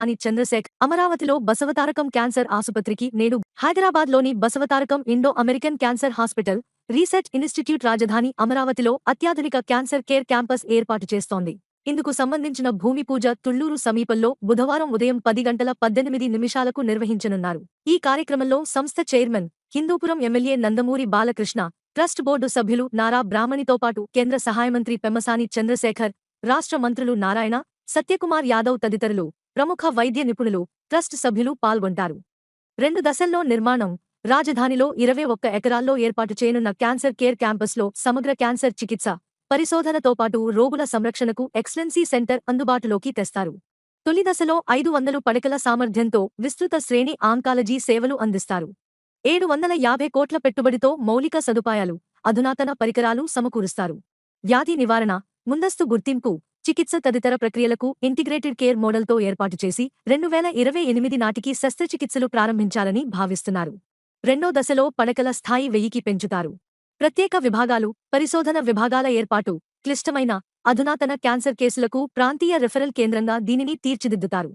అని చంద్రశేఖర్ అమరావతిలో బసవతారకం క్యాన్సర్ ఆసుపత్రికి నేడు హైదరాబాద్లోని Basavatarakam Indo American cancer hospital research institute రాజధాని అమరావతిలో అత్యాధునిక క్యాన్సర్ కేర్ క్యాంపస్ ఏర్పాటు చేస్తోంది. ఇందుకు సంబంధించిన భూమి పూజ తుళ్ళూరు సమీపంలో బుధవారం ఉదయం పది గంటల పద్దెనిమిది నిమిషాలకు నిర్వహించనున్నారు. ఈ కార్యక్రమంలో సంస్థ chairman Hindupur MLA Nandamuri Balakrishna trust board సభ్యులు నారా బ్రాహ్మణితో పాటు కేంద్ర సహాయ మంత్రి పెమ్మసాని చంద్రశేఖర్ రాష్ట్ర మంత్రులు నారాయణ సత్యకుమార్ యాదవ్ తదితరులు. ప్రముఖ వైద్య నిపుణులు ట్రస్ట్ సభ్యులు పాల్గొంటారు. రెండు దశల్లో నిర్మాణం రాజధానిలో ఇరవై ఒక్క ఎకరాల్లో ఏర్పాటు చేయనున్న క్యాన్సర్ కేర్ క్యాంపస్లో సమగ్ర క్యాన్సర్ చికిత్స పరిశోధనతో పాటు రోగుల సంరక్షణకు ఎక్సలెన్సీ సెంటర్ అందుబాటులోకి తెస్తారు. తొలి దశలో ఐదు వందలు పడకల సామర్థ్యంతో విస్తృత శ్రేణి ఆంకాలజీ సేవలు అందిస్తారు. ఏడు వందల యాభై కోట్ల పెట్టుబడితో మౌలిక సదుపాయాలు అధునాతన పరికరాలు సమకూరుస్తారు. వ్యాధి నివారణ ముందస్తు గుర్తింపు చికిత్స తదితర ప్రక్రియలకు ఇంటిగ్రేటెడ్ కేర్ మోడల్తో ఏర్పాటు చేసి రెండు వేల ఇరవై ఎనిమిది నాటికి శస్త్రచికిత్సలు ప్రారంభించాలని భావిస్తున్నారు. రెండో దశలో పడకల స్థాయి వెయ్యికి పెంచుతారు. ప్రత్యేక విభాగాలు పరిశోధన విభాగాల ఏర్పాటు క్లిష్టమైన అధునాతన క్యాన్సర్ కేసులకు ప్రాంతీయ రెఫరల్ కేంద్రంగా దీనిని తీర్చిదిద్దుతారు.